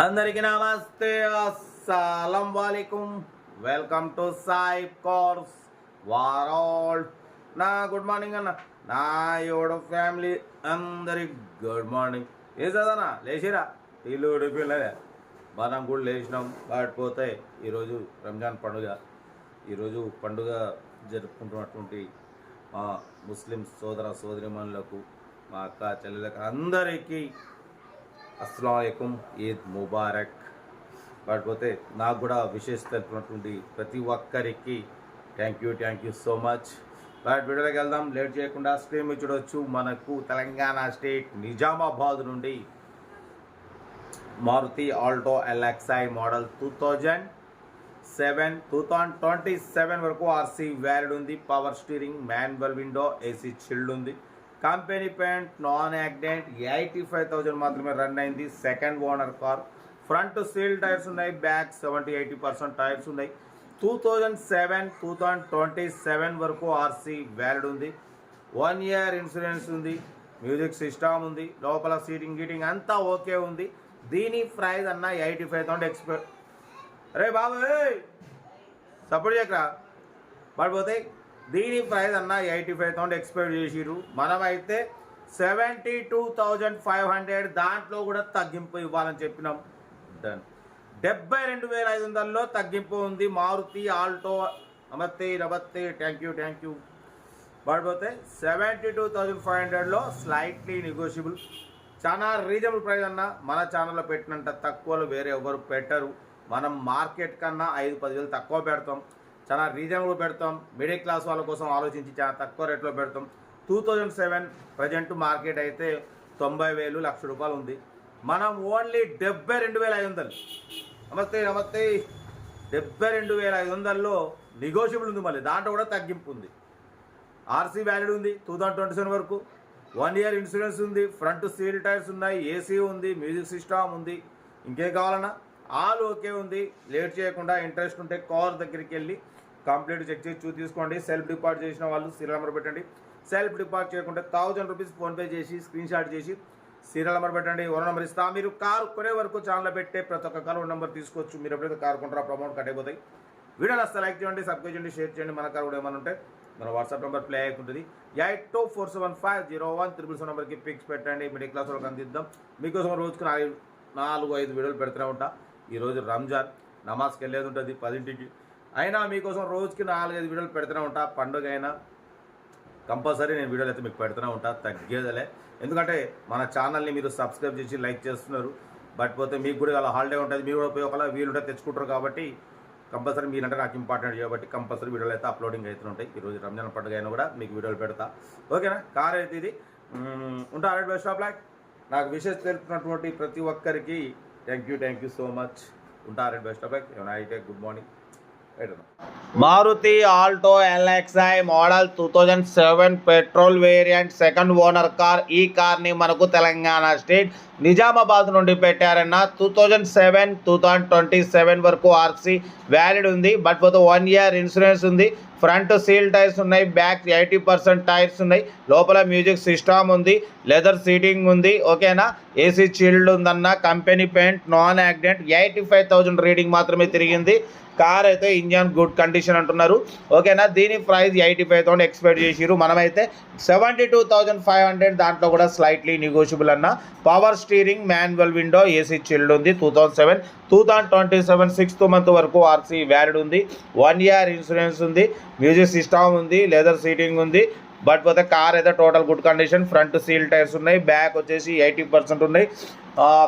అందరికీ నమస్తే. అస్సలం వాలేకుం. వెల్కమ్ టు సాయి కోర్స్ వారాల్. నా గుడ్ మార్నింగ్ అన్న. నా యోడ ఫ్యామిలీ అందరి గుడ్ మార్నింగ్. ఏ చదవనా లేచిరా? ఇల్లు పిల్లలే. మనం కూడా లేచినాం. వాడిపోతే ఈరోజు రంజాన్ పండుగ. ఈరోజు పండుగ జరుపుకుంటున్నటువంటి మా ముస్లిం సోదర సోదరిమణులకు మా అక్క చెల్లెలకు అందరికీ అస్సలం ఈద్ ముబారక్. కాకపోతే నాకు కూడా విశేష తెలిపినటువంటి ప్రతి ఒక్కరికి thank you thank you so much but వీడియోలోకి వెళ్దాం లేట్ చేయకుండా స్క్రీన్ మీద చూడవచ్చు మనకు తెలంగాణ స్టేట్ నిజామాబాద్ నుండి Maruti Alto LXI model two thousand seven two thousand twenty seven వరకు ఆర్సీ వ్యాలిడ్ ఉంది. Power steering manual window AC chilled ఉంది. Company paint non accident. Eighty five thousand మాత్రమే రన్ అయింది. Second owner car. Front seal tyres ఉన్నాయి. Back seventy eighty percent tyres ఉన్నాయి. Two thousand seven two thousand twenty seven వరకు RC valid ఉంది. One year insurance ఉంది. Music system ఉంది. లోపల seating గీటింగ్ అంతా ఓకే ఉంది. దీని ప్రైస్ అన్న ఎయిటీ ఫైవ్ థౌసండ్ ఎక్స్పెక్ట్ రే బాబు సపోర్ట్ చేయకరా. పడిపోతాయి. దీని ప్రైస్ అన్న ఎయిటీ ఫైవ్ థౌసండ్ ఎక్స్పెక్ట్ చేసిరు మనమైతే seventy two thousand five hundred దాంట్లో కూడా తగ్గింపు ఇవ్వాలని చెప్పినాం. డన్ డెబ్బై రెండు వేల ఐదు వందల్లో తగ్గింపు ఉంది. మారుతి ఆల్టో నమస్తే నమస్తే థ్యాంక్ యూ థ్యాంక్ యూ పడిపోతే సెవెంటీ టూ థౌజండ్ ఫైవ్ హండ్రెడ్లో స్లైట్లీ నెగోషియబుల్ చాలా రీజనబుల్ ప్రైస్ అన్న. మన ఛానల్లో పెట్టినంత తక్కువలో వేరే ఎవరు పెట్టరు. మనం మార్కెట్ కన్నా ఐదు పదివేలు తక్కువ పెడతాం. చాలా రీజనబుల్ పెడతాం. మిడిల్ క్లాస్ వాళ్ళ కోసం ఆలోచించి చాలా తక్కువ రేట్లో పెడతాం. Two thousand seven present market అయితే తొంభై వేలు లక్ష రూపాయలు ఉంది. మనం ఓన్లీ డెబ్బై రెండు వేల ఐదు వందలు. నమస్తే నమస్తే. డెబ్బై రెండు వేల ఐదు వందల్లో నెగోషియబుల్ ఉంది మళ్ళీ. దాంట్లో కూడా తగ్గింపు ఉంది. ఆర్సీ వ్యాలిడ్ ఉంది టూ థౌసండ్ ట్వంటీ సెవెన్ వరకు. వన్ ఇయర్ ఇన్సూరెన్స్ ఉంది. ఫ్రంట్ సీల్ టైర్స్ ఉన్నాయి. ఏసీ ఉంది. మ్యూజిక్ సిస్టమ్ ఉంది. ఇంకేం కావాలన్నా? ఆల్ ఓకే ఉంది. లేట్ చేయకుండా ఇంట్రెస్ట్ ఉంటే కార్ దగ్గరికి వెళ్ళి కంప్లీట్ చెక్ చేసి చూ తీసుకోండి. సెల్ఫ్ డిపాజిట్ చేసిన వాళ్ళు సీరియల్ నెంబర్ పెట్టండి. సెల్ఫ్ డిపాజిట్ చేయకుండా థౌజండ్ రూపీస్ ఫోన్పే చేసి స్క్రీన్ షాట్ చేసి సీరియల్ నెంబర్ పెట్టండి. ఓనర్ నెంబర్ ఇస్తా. మీరు కారు కొనే వరకు ఛానల్ పెట్టే ప్రతి ఒక్క కారు నెంబర్ తీసుకోవచ్చు. మీరు ఎప్పుడైతే కారు కొంటారో అమౌంట్ కట్ అయిపోతాయి. వీడియోని వస్తే లైక్ చేయండి సబ్స్క్రైబ్ చేయండి షేర్ చేయండి. మన కారు కూడా ఏమైనా ఉంటే మన వాట్సాప్ నెంబర్ ప్లే ఉంటుంది eight two four seven five zero one triple seven నెంబర్కి పిక్స్ పెట్టండి. మిడిల్ క్లాస్ వాళ్ళకి అందిద్దాం. మీకోసం రోజుకు నాలుగు నాలుగు ఐదు వీడియోలు పెడుతూనే ఉంటా. ఈరోజు రంజాన్. నమాజ్కి వెళ్ళేది ఉంటుంది. పదింటికి అయినా మీకోసం రోజుకి నాలుగైదు వీడియోలు పెడుతూనే ఉంటా. పండుగ అయినా కంపల్సరీ నేను వీడియోలు అయితే మీకు పెడుతూనే ఉంటా. తగ్గేదలే. ఎందుకంటే మన ఛానల్ని మీరు సబ్స్క్రైబ్ చేసి లైక్ చేస్తున్నారు. బట్ పోతే మీకు కూడా అలా హాలిడే ఉంటుంది. మీరు కూడా పోయి ఒకలా వీలుంటే తెచ్చుకుంటారు కాబట్టి కంపల్సరీ మీరంటే నాకు ఇంపార్టెంట్ కాబట్టి కంపల్సరీ వీడియోలు అయితే అప్లోడింగ్ అవుతుంటాయి ఈరోజు రంజాన్ పండుగ అయినా కూడా మీకు వీడియోలు పెడతా. ఓకేనా? కార్ అయితే ఇది. ఉంటా రైట్ బెస్ట్ ఆఫ్ లైక్. నాకు విషయం తెలుపుతున్నటువంటి ప్రతి ఒక్కరికి thank you thank you so much. ఉంటా రైట్ బెస్ట్ ఆఫ్ లైక్. ఏమైనా అయితే good morning. Maruti Alto LXI model two thousand seven petrol variant second owner car. ఈ కార్ని మనకు తెలంగాణ స్టేట్ నిజామాబాద్ నుండి పెట్టారన్న two thousand seven two thousand twenty seven వరకు RC valid ఉంది. But పోతే వన్ ఇయర్ ఇన్సూరెన్స్ ఉంది. ఫ్రంట్ సీల్ టైర్స్ ఉన్నాయి back eighty percent tyres ఉన్నాయి. లోపల మ్యూజిక్ సిస్టమ్ ఉంది లెదర్ సీటింగ్ ఉంది ఓకేనా? ఏసీ చిల్డ్ ఉందన్న company paint non accident eighty five thousand reading మాత్రమే తిరిగింది. కార్ అయితే ఇంజన్ గుడ్ కండిషన్ అంటున్నారు. ఓకేనా? దీని price eighty five thousand expect చేసిరు మనమైతే seventy two thousand five hundred దాంట్లో కూడా స్లైట్లీ నెగోషియబుల్ అన్న. Power steering manual window AC chilled ఉంది. Two thousand seven two thousand twenty seven sixth month వరకు ఆర్సీ వ్యాలిడ్ ఉంది. వన్ ఇయర్ ఇన్సూరెన్స్ ఉంది. Music system ఉంది లెదర్ సీటింగ్ ఉంది but పోతే కార్ అయితే total good condition front seal tyres ఉన్నాయి back వచ్చేసి ఎయిటీ పర్సెంట్ ఉన్నాయి.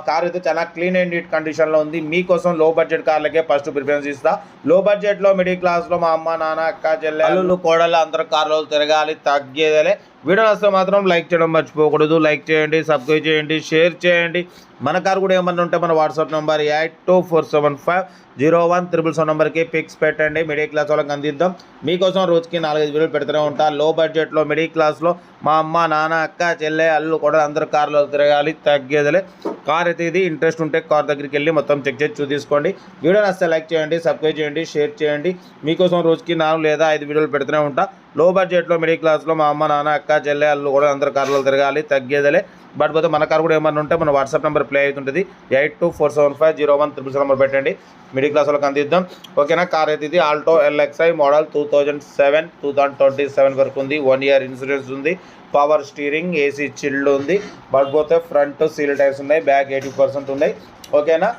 కార్ అయితే చాలా క్లీన్ అండ్ నీట్ కండిషన్లో ఉంది. మీకోసం లో బడ్జెట్ కార్లకే ఫస్ట్ ప్రిఫరెన్స్ ఇస్తా. లో బడ్జెట్లో మిడిల్ క్లాస్లో మా అమ్మ నాన్న అక్క చెల్లెళ్ళు కోడళ్ళు అందరూ కార్లో తిరగాలి తగ్గేదేలే. వీడియో నచ్చితే మాత్రం లైక్ చేయడం మర్చిపోకూడదు. లైక్ చేయండి సబ్స్క్రైబ్ చేయండి షేర్ చేయండి. మన కార్ కూడా ఏమన్నా ఉంటే మన WhatsApp number eight two four seven five zero one triple seven నెంబర్కి పిక్స్ పెట్టండి. మిడిల్ క్లాస్ వాళ్ళకి అందిద్దాం. మీకోసం రోజుకి నాలుగైదు వీడియోలు పెడుతూనే ఉంటా. లో బడ్జెట్లో మిడిల్ క్లాస్లో మా అమ్మ నాన్న అక్క చెల్లె అల్లు కూడా అందరు కార్లో తిరగాలి తగ్గేదలే. కార్ అయితే ఇది ఇంట్రెస్ట్ ఉంటే కార్ దగ్గరికి వెళ్ళి మొత్తం చెక్ చేసి చూసుకోండి వీడియో నచ్చితే లైక్ చేయండి సబ్స్క్రైబ్ చేయండి షేర్ చేయండి. మీకోసం రోజుకి నాలుగు లేదా ఐదు వీడియోలు పెడుతూనే ఉంటా. లో బడ్జెట్లో మిడిల్ క్లాస్లో మా అమ్మ నాన్న అక్క చెల్లె అల్లు కూడా అందరు కార్లో తిరగాలి తగ్గేదలే. బట్ పోతే మన కార్ కూడా ఏమన్నా ఉంటే మన వాట్సాప్ నెంబర్ ప్లే అవుతుంటుంది. Eight two four seven five zero one triple number పెట్టండి. మిడిల్ క్లాస్ వాళ్ళకి అందిద్దాం. ఓకేనా? కార్ అయితే ఇది Alto LXI model two thousand seven two thousand twenty seven వరకు ఉంది. వన్ ఇయర్ ఇన్సూరెన్స్ ఉంది. పవర్ స్టీరింగ్ ఏసీ చిల్డ్ ఉంది. బట్ పోతే ఫ్రంట్ సీల్ టైర్స్ ఉన్నాయి. బ్యాక్ ఎయిటీ పర్సెంట్ ఉన్నాయి. ఓకేనా?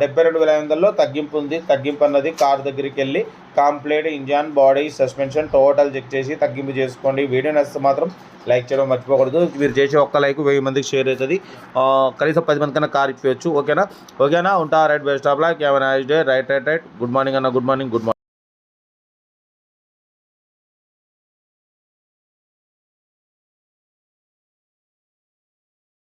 డెబ్బై రెండు వేల ఐదు వందల్లో తగ్గింపు ఉంది. తగ్గింపు అన్నది కార్ దగ్గరికి వెళ్ళి complete engine body suspension total check చేసి తగ్గింపు చేసుకోండి. వీడియో నచ్చితే మాత్రం లైక్ చేయడం మర్చిపోకూడదు. మీరు చేసే ఒక్క లైక్ వెయ్యి మందికి షేర్ అవుతుంది. కనీసం పది మంది కన్నా కార్ ఇప్పవచ్చు ఓకేనా? ఓకేనా? ఉంటా right best of like. Have nice day right right right good morning అన్న గుడ్ మార్నింగ్ గుడ్ మార్నింగ్